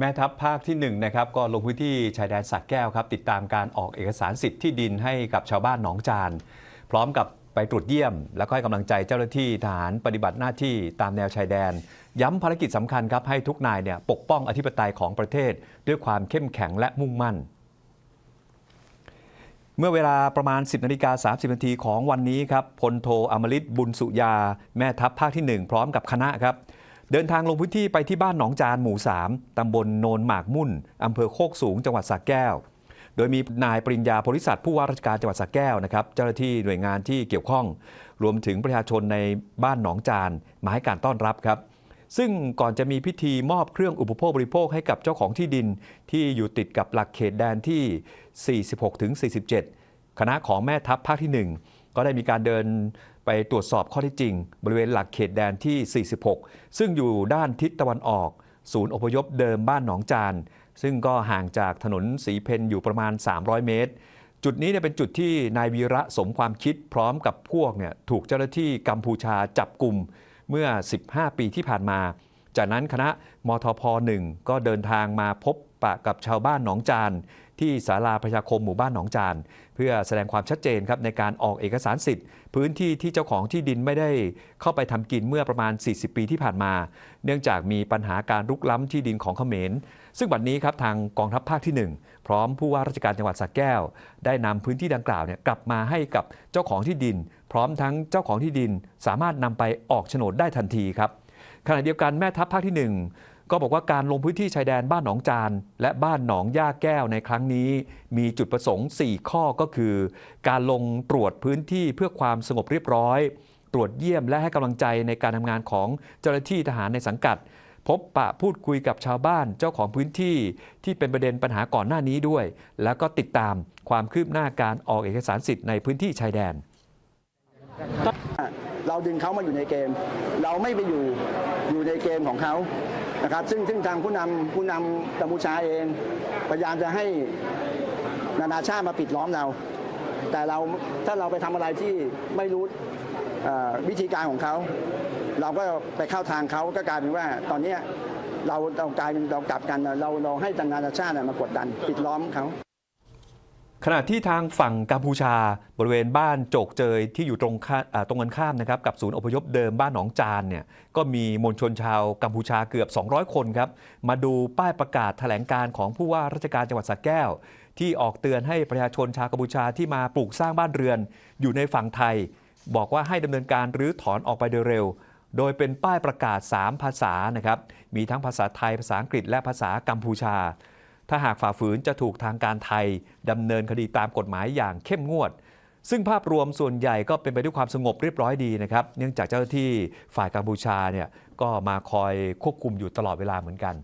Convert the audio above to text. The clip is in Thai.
แม่ทัพภาคที่1นะครับก็ลงพื้นที่ชายแดนสักแก้วครับ ติดตามการออกเอกสารสิทธิ์ที่ดินให้กับชาวบ้านหนองจาน พร้อมกับไปตรวจเยี่ยม และก็ให้กำลังใจเจ้าหน้าที่ทหารปฏิบัติหน้าที่ตามแนวชายแดน ย้ำภารกิจสำคัญครับให้ทุกนายเนี่ยปกป้องอธิปไตยของประเทศ ด้วยความเข้มแข็งและมุ่งมั่นเมื่อเวลาประมาณ 10นาฬิกา30นาทีของวันนี้ครับพลโทอมฤตบุญสุยา แม่ทัพภาคที่ 1 พร้อมกับคณะครับ เดินทางลงพื้นที่ไปที่บ้านหนองจานหมู่ 3 ตำบลโนนหมากมุ่น อำเภอโคกสูง จังหวัดสระแก้ว โดยมีนายปริญญาพลิสัตว์ผู้ว่าราชการจังหวัดสระแก้วนะครับ เจ้าหน้าที่หน่วยงานที่เกี่ยวข้อง รวมถึงประชาชนในบ้านหนองจานมาให้การต้อนรับครับ ซึ่งก่อนจะมีพิธีมอบเครื่องอุปโภคบริโภคให้กับเจ้าของที่ดิน ที่อยู่ติดกับหลักเขตแดนที่ 46ถึง47 คณะของแม่ทัพภาคที่ 1 ก็ได้มีการเดิน ไปตรวจสอบข้อที่จริง บริเวณหลักเขตแดนที่ 46 ซึ่งอยู่ด้านทิศตะวันออก ศูนย์อพยพเดิมบ้านหนองจาน ซึ่งก็ห่างจากถนนสีเพนอยู่ประมาณ 300 เมตร จุดนี้เนี่ยเป็นจุดที่นายวีระสมความคิดพร้อมกับพวกเนี่ยถูกเจ้าหน้าที่กัมพูชาจับกลุ่มเมื่อ 15 ปีที่ผ่านมา จากนั้นคณะมทพ 1 ก็เดินทางมาพบปะกับชาวบ้านหนองจาน ที่ศาลาประชาคมหมู่บ้านหนองจาน เพื่อแสดงความชัดเจนครับในการออกเอกสารสิทธิ์ พื้นที่ที่เจ้าของที่ดินไม่ได้เข้าไปทำกินเมื่อประมาณ 40 ปีที่ผ่านมา เนื่องจากมีปัญหาการรุกล้ำที่ดินของเขมร ซึ่งบัดนนี้ครับทางกองทัพภาคที่ 1 พร้อมผู้ว่าราชการจังหวัดสระแก้ว ได้นำพื้นที่ดังกล่าวเนี่ยกลับมาให้กับเจ้าของที่ดิน พร้อมทั้งเจ้าของที่ดินสามารถนำไปออกโฉนดได้ทันทีครับขณะเดียวกันแม่ทัพภาคที่ 1 ก็บอกว่าการลงพื้นที่ชายแดนบ้านหนองจาน และบ้านหนองย่าแก้วในครั้งนี้ มีจุดประสงค์ 4 ข้อก็คือ การลงตรวจพื้นที่เพื่อความสงบเรียบร้อย ตรวจเยี่ยมและให้กำลังใจในการทำงานของเจ้าหน้าที่ทหารในสังกัด พบปะพูดคุยกับชาวบ้านเจ้าของพื้นที่ ที่เป็นประเด็นปัญหาก่อนหน้านี้ด้วย แล้วก็ติดตามความคืบหน้าการออกเอกสารสิทธิ์ในพื้นที่ชายแดน เราดึงเขามาอยู่ในเกม เราไม่ไปอยู่อยู่ในเกมของเขานะครับ ซึ่งซึ่งทางผู้นำผู้นำกัมพูชาเอง พยายามจะให้นานาชาติมาปิดล้อมเรา แต่เราถ้าเราไปทำอะไรที่ไม่รู้วิธีการของเขา เราก็ไปเข้าทางเขาก็กลายเป็นว่าตอนนี้เราเรากลายเป็นเรากลับกันเราเราให้ทางนานาชาติมากดดัน ปิดล้อมเขา ขณะที่ทางฝั่งกัมพูชา บริเวณบ้านโจกเจยที่อยู่ตรงข้าอ่าตรงกันข้ามนะครับกับศูนย์อพยพเดิมบ้านหนองจานเนี่ยก็มีมวลชนชาวกัมพูชาเกือบ 200 คนครับมาดูป้ายประกาศแถลงการของผู้ว่าราชการจังหวัดสระแก้ว ที่ออกเตือนให้ประชาชนชาวกัมพูชาที่มาปลูกสร้างบ้านเรือน อยู่ในฝั่งไทย บอกว่าให้ดำเนินการรื้อถอนออกไปโดยเร็ว โดยเป็นป้ายประกาศ 3 ภาษานะครับมีทั้งภาษาไทยภาษาอังกฤษและภาษากัมพูชา ถ้าหากฝ่าฝืนจะถูกทางการไทยดำเนินคดีตามกฎหมายอย่างเข้มงวด ซึ่งภาพรวมส่วนใหญ่ก็เป็นไปด้วยความสงบเรียบร้อยดีนะครับ เนื่องจากเจ้าหน้าที่ฝ่ายกัมพูชาเนี่ยก็มาคอยควบคุมอยู่ตลอดเวลาเหมือนกัน